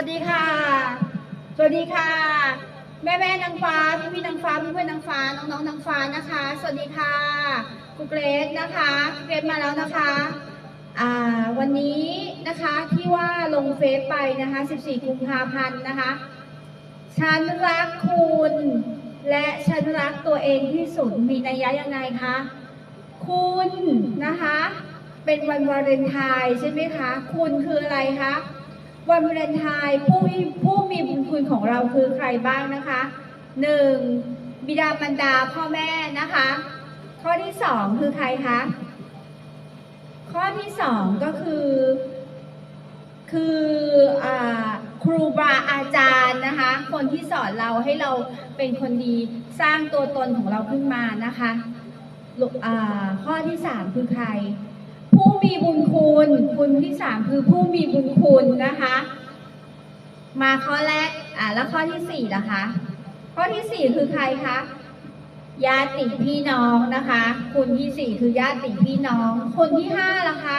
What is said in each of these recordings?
วัสดีค่ะ สวัสดีค่ะ แม่แม่นางฟ้าพี่พี่นางฟ้าเพื่อนเพื่อนนางฟ้าน้องน้องนางฟ้านะคะ สวัสดีค่ะครูเกรซนะคะเกรซมาแล้วนะคะอ่าวันนี้นะคะที่ว่าลงเฟซไปนะคะ 14 กุมภาพันธ์นะคะฉันรักคุณ และฉันรักตัวเองที่สุดมีนัยยะยังไงคะคุณนะคะ เป็นวันวาเลนไทน์ใช่ไหมคะ คุณคืออะไรคะ วันวาเลนไทน์ผู้มีผู้มีบุญคุณของเราคือใครบ้างนะคะหนึ่งบิดามารดาพ่อแม่นะคะ ข้อที่สองคือใครคะข้อที่สองก็คือ คืออครูบาอาจารย์นะคะ คนที่สอนเราให้เราเป็นคนดีสร้างตัวตนของเราขึ้นมานะคะข้อที่สามคือใคร ผู้มีบุญคุณคุณที่สามคือผู้มีบุญคุณนะคะ มาข้อแรกอ่าแล้วข้อที่สี่ล่ะคะ ข้อที่สี่คือใครคะญาติพี่น้องนะคะ คุณที่สี่คือญาติพี่น้อง คนที่ห้าล่ะคะ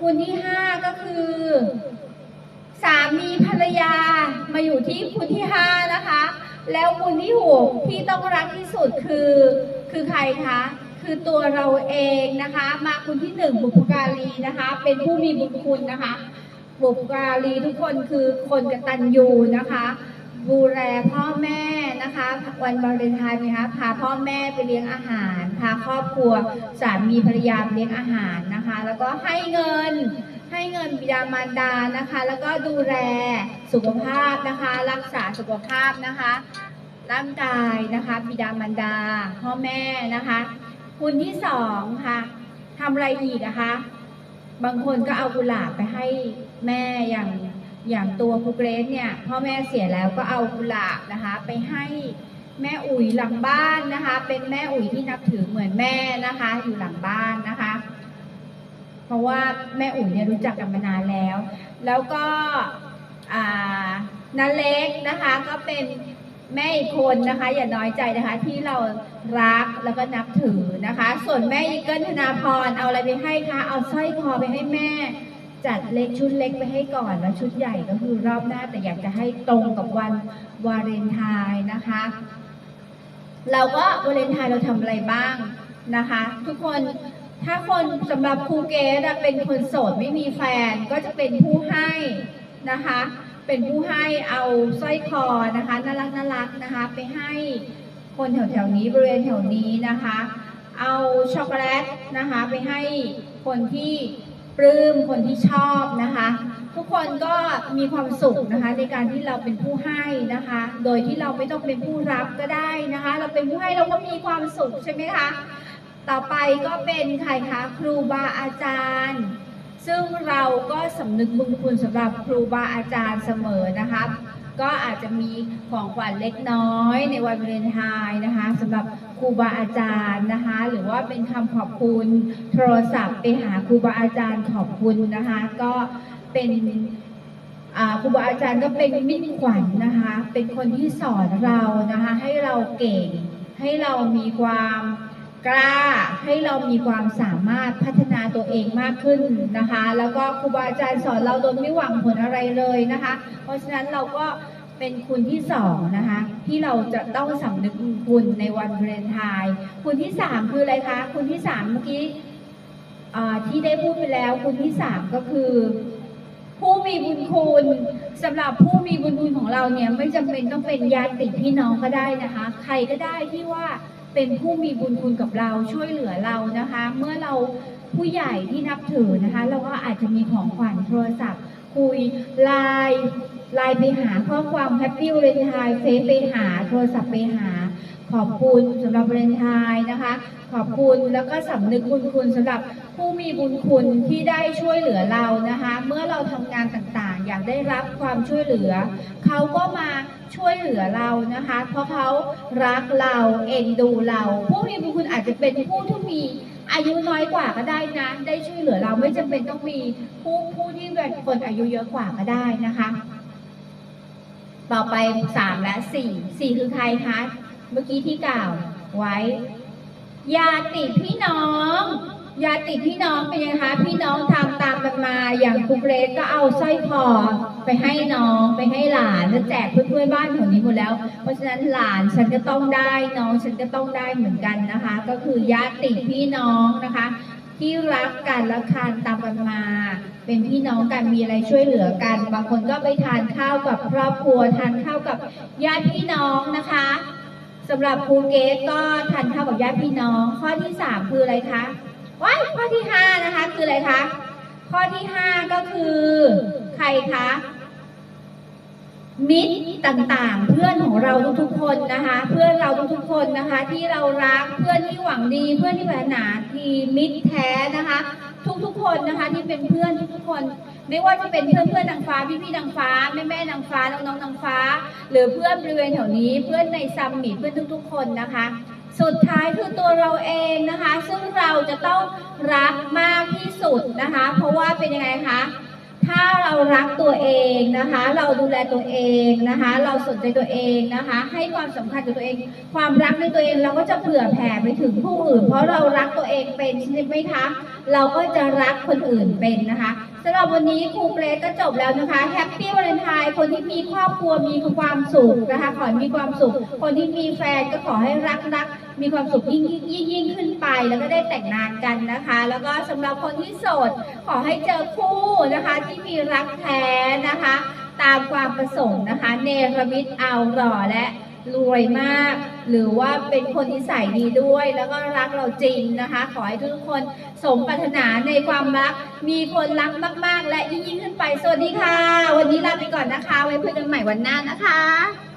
คุณที่ห้าก็คือ สามีภรรยามาอยู่ที่คุณที่ห้านะคะ แล้วคุณที่หกที่ต้องรักที่สุดคือคือใครคะ คือตัวเราเองนะคะ มาคุณที่หนึ่งบุพการีนะคะ เป็นผู้มีบุญคุณนะคะ บุพการีทุกคนคือคนกตัญญูนะคะดูแลพ่อแม่นะคะ วันวาเลนไทน์ไหมคะพาพ่อแม่ไปเลี้ยงอาหาร พาครอบครัวสามีภรรยาเลี้ยงอาหารนะคะ แล้วก็ให้เงินให้เงินบิดามารดานะคะ แล้วก็ดูแลสุขภาพนะคะ รักษาสุขภาพนะคะร่างกายนะคะบิดามารดา พ่อแม่นะคะ คุณที่สองค่ะทำอะไรอีกอะคะ บางคนก็เอากุหลาบไปให้แม่อย่างอย่างตัวครูเกรซเนี่ยพ่อแม่เสียแล้วก็เอากุหลาบนะคะ ไปให้แม่อุ๋ยหลังบ้านนะคะ เป็นแม่อุ๋ยที่นับถือเหมือนแม่นะคะ อยู่หลังบ้านนะคะ เพราะว่าแม่อุ๋ยเนี่ยรู้จักกันมานานแล้ว แล้วก็อ่านเล็กนะคะก็เป็น แม่อีกคนนะคะ อย่าน้อยใจนะคะที่เรารักแล้วก็นับถือนะคะ ส่วนแม่อีเกิลธนาพรเอาอะไรไปให้คะเอาสร้อยคอไปให้แม่ จัดเล็กชุดเล็กไปให้ก่อนแล้วชุดใหญ่ก็คือรอบหน้าแต่อยากจะให้ตรงกับวันวาเลนไทน์นะคะ เราก็วาเลนไทน์เราทำอะไรบ้างนะคะ ทุกคนถ้าคนสำหรับครูเกดเป็นคนโสดไม่มีแฟนก็จะเป็นผู้ให้นะคะ เป็นผู้ให้เอาสร้อยคอนะคะน่ารักน่ารักนะคะ ไปให้คนแถวแถวๆนี้บริเวณแถวนี้นะคะ เอาช็อกโกแลตนะคะ ไปให้คนที่ปลื้มคนที่ชอบนะคะ ทุกคนก็มีความสุขนะคะ ในการที่เราเป็นผู้ให้นะคะ โดยที่เราไม่ต้องเป็นผู้รับก็ได้นะคะ เราเป็นผู้ให้เราก็มีความสุขใช่ไหมคะต่อไปก็เป็นใครคะครูบาอาจารย์ ซึ่งเราก็สำนึกบุญคุณสำหรับครูบาอาจารย์เสมอนะคะก็อาจจะมีของขวัญเล็กน้อยในวันวาเลนไทน์นะคะสำหรับครูบาอาจารย์นะคะ หรือว่าเป็นคำขอบคุณโทรศัพท์ไปหาครูบาอาจารย์ขอบคุณนะคะ ก็เป็นครูบาอาจารย์ก็เป็นมิตรขวัญนะคะ เป็นคนที่สอนเรานะคะ ให้เราเก่งให้เรามีความ กล้าให้เรามีความสามารถพัฒนาตัวเองมากขึ้นนะคะ แล้วก็ครูบาอาจารย์สอนเราโดยไม่หวังผลอะไรเลยนะคะ เพราะฉะนั้นเราก็เป็นคุณที่สองนะคะที่เราจะต้องสำนึกคุณในวันวาเลนไทน์คุณที่สามคืออะไรคะ คุณที่สามเมื่อกี้ที่ได้พูดไปแล้วคุณที่สามก็คือผู้มีบุญคุณสำหรับผู้มีบุญคุณของเราเนี่ยไม่จำเป็นต้องเป็นญาติพี่น้องก็ได้นะคะ ใครก็ได้ที่ว่า เป็นผู้มีบุญคุณกับเราช่วยเหลือเรานะคะ เมื่อเราผู้ใหญ่ที่นับถือนะคะ เราก็อาจจะมีของขวัญโทรศัพท์ คุยไลน์ไลน์ไปหาข้อความแฮปปี้วาเลนไทน์เฟซไปหาโทรศัพท์ไปหา ขอบคุณสำหรับวาเลนไทน์นะคะ ขอบคุณแล้วก็สำนึกบุญคุณสำหรับผู้มีบุญคุณที่ได้ช่วยเหลือเรานะคะ เมื่อเราทำงานต่าง อยากได้รับความช่วยเหลือ เขาก็มาช่วยเหลือเรานะคะ เพราะเขารักเราเอ็นดูเรา ผู้มีบุญคุณอาจจะเป็นผู้ที่มีอายุน้อยกว่าก็ได้นะ ได้ช่วยเหลือเราไม่จำเป็นต้องมีผู้ผู้ที่เป็นคนอายุเยอะกว่าก็ได้นะคะ ต่อไปสามและสี่สี่คือใครคะเมื่อกี้ที่กล่าวไว้ญาติพี่น้อง ญาติพี่น้องเป็นยังคะพี่น้องทำตามกันมา อย่างครูเกรซก็เอาสร้อยคอไปให้น้องไปให้หลานแล้วแจกเพื่อนๆบ้านแถวนี้หมดแล้ว เพราะฉะนั้นหลานฉันก็ต้องได้น้องฉันก็ต้องได้เหมือนกันนะคะ ก็คือญาติพี่น้องนะคะ ที่รักกันและคานตามกันมา เป็นพี่น้องกันมีอะไรช่วยเหลือกัน บางคนก็ไปทานข้าวกับครอบครัวทานข้าวกับญาติพี่น้องนะคะสำหรับภูเก็ตก็ทานข้าวกับญาติพี่น้อง ข้อที่สามคืออะไรคะ ว้ายข้อที่ห้านะคะ คืออะไรคะ ข้อที่ห้าก็คือ ใครคะ มิตรต่างๆ เพื่อนของเราทุกๆคนนะคะ เพื่อนเราทุกๆคนนะคะ ที่เรารักเพื่อนที่หวังดีเพื่อนที่ปรารถนาดีมิตรแท้นะคะ ทุกๆคนนะคะที่เป็นเพื่อนทุกๆคนไม่ว่าจะเป็นเพื่อนเพื่อนนางฟ้าพี่พี่ๆนางฟ้าแม่แม่ๆนางฟ้าน้องน้องๆนางฟ้า หรือเพื่อนบริเวณแถวนี้เพื่อนในซัมมิตเพื่อนทุกๆคนนะคะ สุดท้ายคือตัวเราเองนะคะ ซึ่งเราจะต้องรักมากที่สุดนะคะ เพราะว่าเป็นยังไงคะถ้าเรารักตัวเองนะคะ เราดูแลตัวเองนะคะ เราสนใจตัวเองนะคะ ให้ความสำคัญกับตัวเอง ความรักในตัวเองเราก็จะเผื่อแผ่ไปถึงผู้อื่น เพราะเรารักตัวเองเป็นใช่ไหมคะ เราก็จะรักคนอื่นเป็นนะคะสำหรับวันนี้ครูเกรซก็จบแล้วนะคะแฮปปี้วาเลนไทน์คนที่มีครอบครัวมีความสุขนะคะ ขอให้มีความสุข คนที่มีแฟนก็ขอให้รักรักมีความสุขยิ่งยิ่งยิ่งยิ่งขึ้นไป แล้วก็ได้แต่งงานกันนะคะ แล้วก็สำหรับคนที่โสด ขอให้เจอคู่นะคะที่มีรักแท้นะคะ ตามความประสงค์นะคะ เนรมิตเอาหล่อและ รวยมาก หรือว่าเป็นคนนิสัยดีด้วย แล้วก็รักเราจริงนะคะ ขอให้ทุกคนสมปรารถนาในความรัก มีคนรักมาก ๆ และยิ่งยิ่งขึ้นไป สวัสดีค่ะ วันนี้ลาไปก่อนนะคะ ไว้พบกันใหม่วันหน้านะคะ